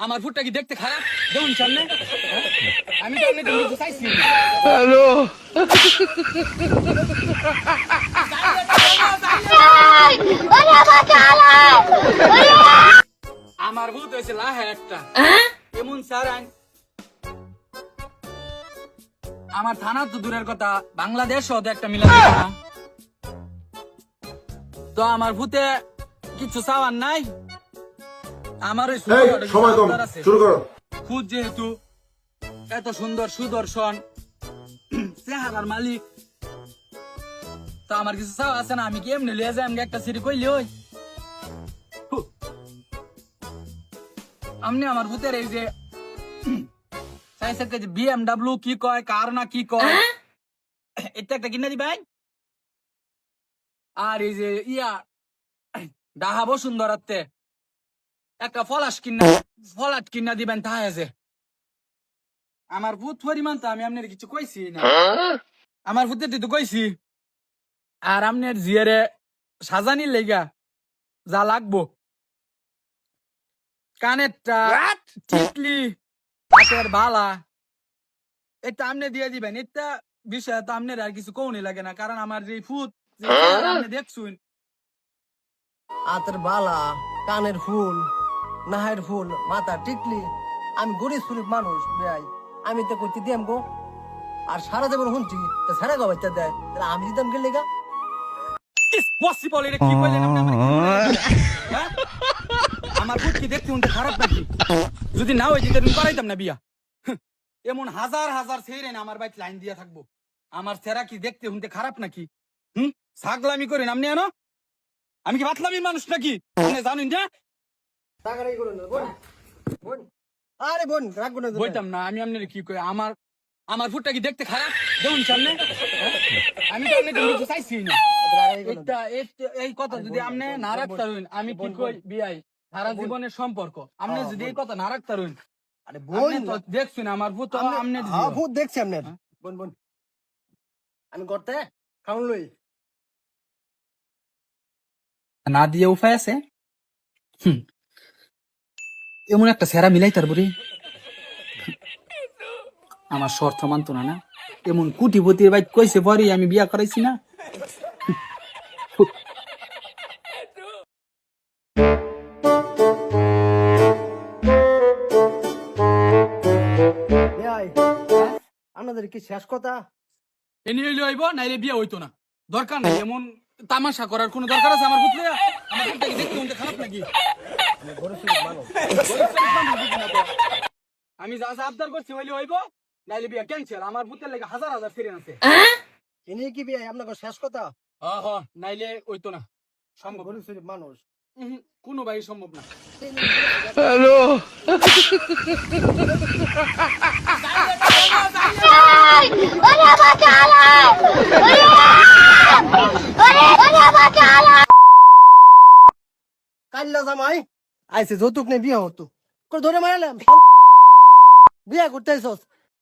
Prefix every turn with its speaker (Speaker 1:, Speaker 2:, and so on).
Speaker 1: আমার ফুটটা কি দেখতে খারাপ? দেখুন সামনে। হ্যাঁ? আমি তো কিছু চাইছি না। আমার ভূত হয়েছে লাহে একটা। এমন স্যার আমার থানা তো দূরের কথা বাংলাদেশ তো একটা মিলা তো আমার ভূতে কিছু চাওয়ার নাই? আমার
Speaker 2: সময় কম। শুরু করো।
Speaker 1: খুদ যেহেতু এত সুন্দর সুদর্শন চেহারার মালিক। তো আমার কিছু চাওয়া আছে না আমি কি এমনি লিয়ে যাই? আমাকে একটা সিঁড়ি কইলি ওই। আমনি আমার ভূতের এই যে চাইছে যে বিএমডাব্লিউ কি কয় কার না কি কয়। এটা একটা কিনে দিবেন আর এই যে ইয়া ডাহা বসুন্ধরাতে একটা ফলাস কিনা ফলাট কিনা দিবেন তাই আছে আমার ভূত পরিমাণ তো আমি আপনার কিছু কইছি না। আমার ভূতের তো কইছি। আর আপনার জিয়ারে সাজানির লেগা যা লাগবো। কানেরটা টিকলি হাতের বালা এটা আপনি দিয়ে দিবেন। এটা বিষয় তো আপনার আর কিছু কৌনি লাগে না কারণ আমার যে ফুট যে আপনি দেখছুন
Speaker 3: হাতের বালা কানের ফুল নাহের ফুল মাথা টিকলি। আমি গরিব সুরিব মানুষ ভাই আমি তো করতে দিয়াম গো। আর সারা জীবন শুনছি সারা গো বাচ্চা দেয়। তাহলে আমি দিতাম
Speaker 1: পসিবল? হ্যাঁ? আমার দেখতে খারাপ নাকি? যদি না হয়ে যেতে তুমি করাইতাম না বিয়া। এমন হাজার হাজার ছেড়ে আমার বাইক লাইন দিয়ে থাকব। আমার ছেড়া কি দেখতে উনতে খারাপ নাকি? হুম ছাগলামি করেন আপনি আনো? আমি কি বাতলামির মানুষ নাকি? আপনি জানেন
Speaker 3: করে না বোন। বোন। আরে বোন রাখব না।
Speaker 1: বলতাম না আমি আপনার কি কই আমার আমার ফুটটা কি দেখতে খারাপ? দেখুন সামনে। হ্যাঁ? আমি তো আপনাকে কিছু চাইছি না। এটা এই- কথা যদি আপনি না রাখতে পারেন আমি কি কই সারা জীবনের সম্পর্ক। আপনি যদি এই কথা না রাখতে পারেন
Speaker 3: আরে বোন।
Speaker 1: তো দেখছেন আমার ভূত
Speaker 3: আমি-
Speaker 1: আপনি
Speaker 3: হ্যাঁ, ভূত দেখছি আপনার
Speaker 1: হ্যাঁ?
Speaker 3: বোন বোন। আমি করতে খাউন লই।
Speaker 1: না দিয়ে উপায় আছে? হুম। এমন একটা সেরা মিলাই তার বুড়ি। আমার শর্ত মানতো না না। এমন কুটিপতির বাইক কইছে পরে আমি বিয়া করাইছি না।
Speaker 3: আপনাদের কি শেষ কথা?
Speaker 1: এনে হইলে হইব নাইলে বিয়ে হইতো না। দরকার নাই এমন তামাশা করার কোনো দরকার আছে আমার বুঝলে আমার দেখতে খারাপ নাকি?
Speaker 3: আমি
Speaker 1: যা যা আবদার করছি হইলে হইব নাইলে বিয়া ক্যান্সেল আমার বুঝতে লাগে হাজার হাজার ফিরে আছে।
Speaker 3: ইনি কি ভাই আপনার শেষ কথা?
Speaker 1: হ হ নাইলে হইতো না। সম্ভব
Speaker 3: গরিব সুরিব মানুষ
Speaker 1: কোনো ভাই সম্ভব না।
Speaker 3: কাল্লা জামাই। আইসে যৌতুক নেই বিয়ে হতো। ধরে মারালাম। বিয়া করতে আইসস।